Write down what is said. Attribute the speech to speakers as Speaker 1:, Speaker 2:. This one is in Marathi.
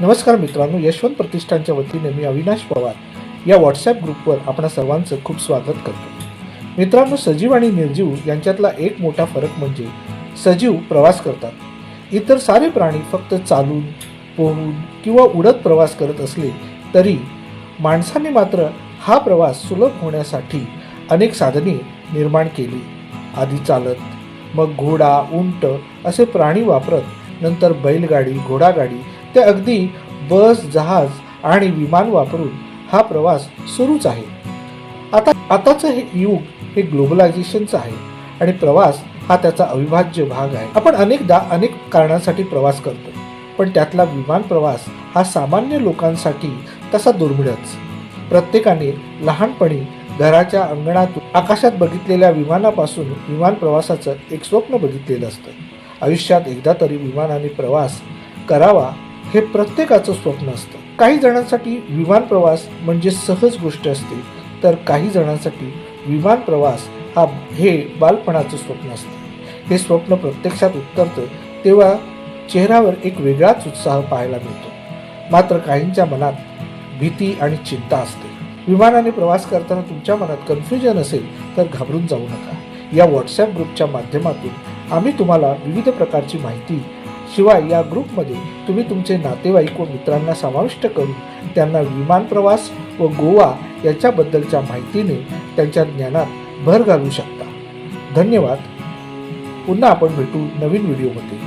Speaker 1: नमस्कार मित्रांनो यशवंत प्रतिष्ठानच्या वतीने मी अविनाश पवार या व्हॉट्सॲप ग्रुपवर आपणा सर्वांचं खूप स्वागत करतो. मित्रांनो सजीव आणि निर्जीव यांच्यातला एक मोठा फरक म्हणजे सजीव प्रवास करतात. इतर सारे प्राणी फक्त चालून पोहून किंवा उडत प्रवास करत असले तरी माणसाने मात्र हा प्रवास सुलभ होण्यासाठी अनेक साधने निर्माण केली. आधी चालत मग घोडा उंट असे प्राणी वापरत नंतर बैलगाडी घोडागाडी ते अगदी बस जहाज आणि विमान वापरून हा प्रवास सुरूच आहे. आता आताचं हे युग हे ग्लोबलायझेशनचं आहे आणि प्रवास हा त्याचा अविभाज्य भाग आहे. आपण अनेकदा अनेक कारणांसाठी प्रवास करतो पण त्यातला विमान प्रवास हा सामान्य लोकांसाठी तसा दुर्मिळच. प्रत्येकाने लहानपणी घराच्या अंगणातून आकाशात बघितलेल्या विमानापासून विमान प्रवासाचं एक स्वप्न बघितलेलं असतं. आयुष्यात एकदा तरी विमानाने प्रवास करावा हे प्रत्येकाचं स्वप्न असतं. काही जणांसाठी विमान प्रवास म्हणजे सहज गोष्ट असते तर काही जणांसाठी विमान प्रवास हा हे बालपणाचं स्वप्न असतं. हे स्वप्न प्रत्यक्षात उतरतं तेव्हा चेहऱ्यावर एक वेगळाच उत्साह पाहायला मिळतो. मात्र काहींच्या मनात भीती आणि चिंता असते. विमानाने प्रवास करताना तुमच्या मनात कन्फ्युजन असेल तर घाबरून जाऊ नका. या व्हॉट्सॲप ग्रुपच्या माध्यमातून आम्ही तुम्हाला विविध प्रकारची माहिती शिवाय या ग्रुपमध्ये तुम्ही तुमचे नातेवाईक व मित्रांना समाविष्ट करून त्यांना विमान प्रवास व गोवा याच्याबद्दलच्या माहितीने त्यांच्या ज्ञानात भर घालू शकता. धन्यवाद. पुन्हा आपण भेटू नवीन व्हिडिओमध्ये.